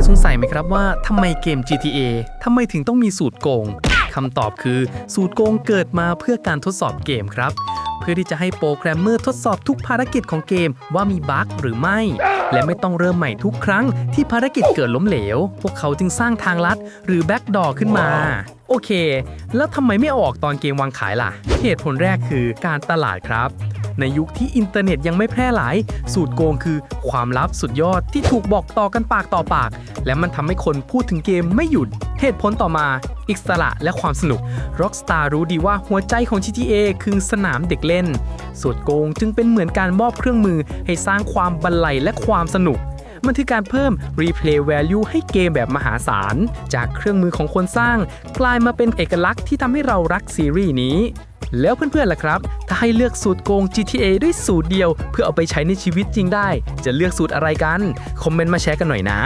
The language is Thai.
ยสงสัยไหมครับว่าทำไมเกม GTA ทำไมถึงต้องมีสูตรโกงคำตอบคือสูตรโกงเกิดมาเพื่อการทดสอบเกมครับ เพื่อที่จะให้โปรแกรมเมอร์ทดสอบทุกภารกิจของเกมว่ามีบั๊กหรือไม่ และไม่ต้องเริ่มใหม่ทุกครั้งที่ภารกิจเกิดล้มเหลว พวกเขาจึงสร้างทางลัดหรือแบ็กดอขึ้นมา โอเค แล้วทำไมไม่ออกตอนเกมวางขายล่ะ เหตุผลแรกคือการตลาดครับในยุคที่อินเทอร์เน็ตยังไม่แพร่หลาย สูตรโกงคือความลับสุดยอดที่ถูกบอกต่อกันปากต่อปาก และมันทำให้คนพูดถึงเกมไม่หยุด เหตุผลต่อมา อิสระและความสนุก Rockstar รู้ดีว่าหัวใจของ GTA คือสนามเด็กเล่นสูตรโกงจึงเป็นเหมือนการมอบเครื่องมือให้สร้างความบันไลและความสนุกมันคือการเพิ่ม replay value ให้เกมแบบมหาศาล จากเครื่องมือของคนสร้าง กลายมาเป็นเอกลักษณ์ที่ทำให้เรารักซีรีส์นี้ แล้วเพื่อนๆล่ะครับ ถ้าให้เลือกสูตรโกง GTA ด้วยสูตรเดียว เพื่อเอาไปใช้ในชีวิตจริงได้ จะเลือกสูตรอะไรกัน คอมเมนต์มาแชร์กันหน่อยนะ